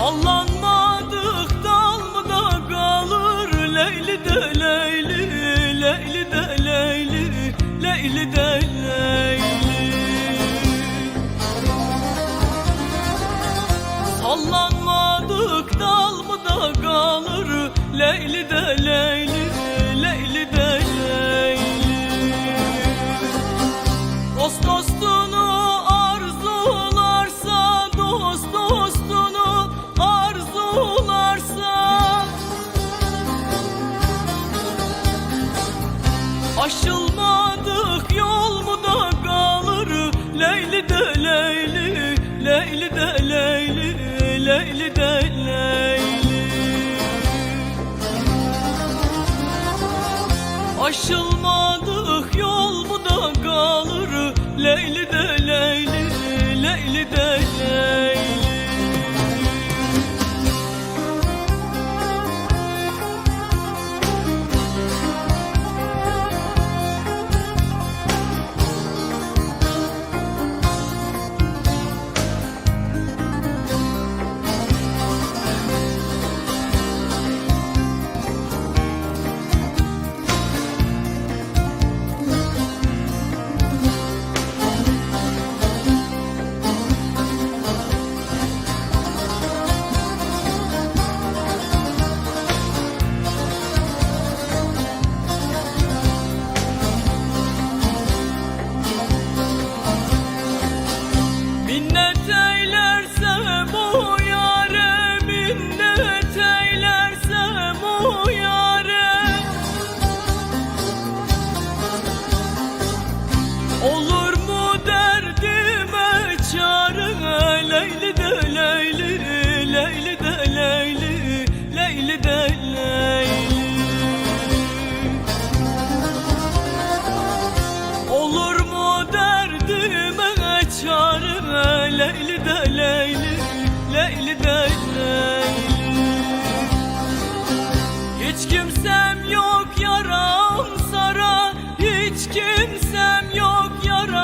Sallanmadık dalmada kalır. Leyli de Leyli Leyli de Leyli Leyli de Leyli. Sallanmadık dalmada kalır. Leyli de Leyli aşılmaz. Leyli de Leyli, Leyli de Leyli. Hiç kimsem yok yaram sara Hiç kimsem yok yaram